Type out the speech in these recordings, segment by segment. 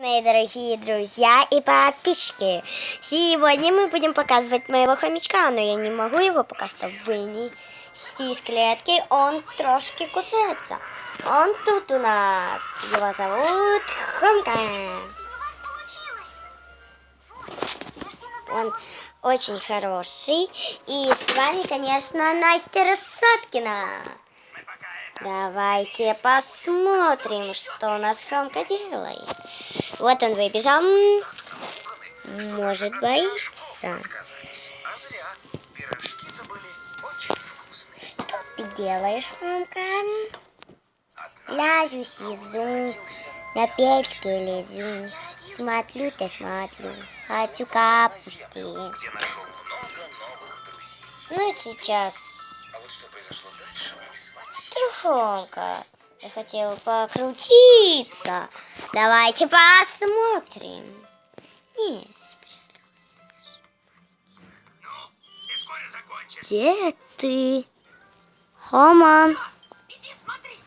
Мои дорогие друзья и подписчики, сегодня мы будем показывать моего хомячка, но я не могу его пока что вынести из клетки, он трошки кусается. Он тут у нас, его зовут Хомка. Он очень хороший, и с вами, конечно, Настя Рассадкина. Давайте посмотрим, что наш Хромка делает. Вот он выбежал. Может боится. Что ты делаешь, Хромка? Ляжу, сижу, на печке лежу. Смотрю-то смотрю, хочу капусты. Ну, сейчас А Трухонка. Я хотела покрутиться. Давайте посмотрим. Нет, спрятался. Ну, ты скоро закончишь. Где ты? Хома. Иди смотри.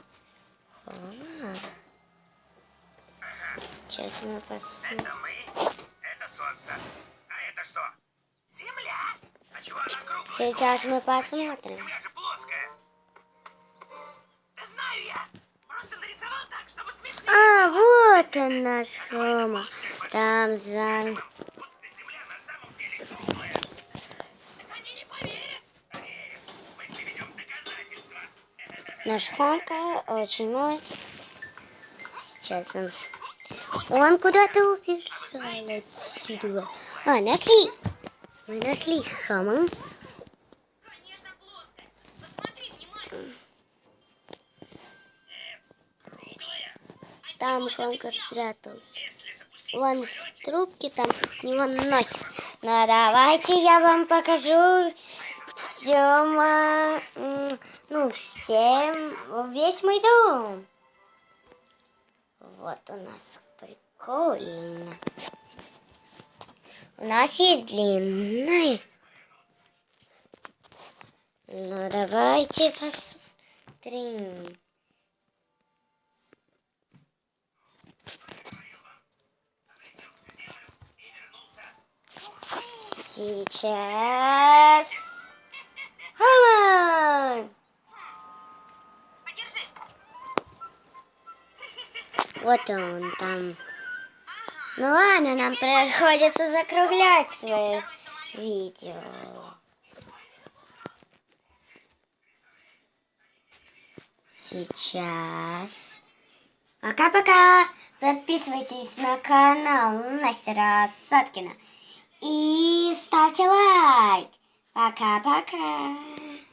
Хома. Сейчас мы посмотрим. Это мы, это солнце. А это что? Земля. А чего она круглая? Сейчас мы посмотрим. Земля же плоская. Да знаю я. Просто нарисовал так, чтобы смешнее. А, он наш Хома. Там за... Наш Хомка очень молодец. Сейчас он... Он куда-то убежал отсюда. А, нашли! Мы нашли Хома. Конечно, плоская. Посмотри внимательно. Круглая. Там Хомка спрятался. Вон в трубке там него нос. Ну давайте я вам покажу все, ну всем, весь мой дом. Вот у нас прикольно. У нас есть длинная. Ну давайте посмотрим. Сейчас. Подержи. Вот он там. Ну ладно, нам приходится закруглять свое видео. Сейчас. Пока-пока. Подписывайтесь на канал Настя Рассадкина. И スターチャワイ。バカバカ。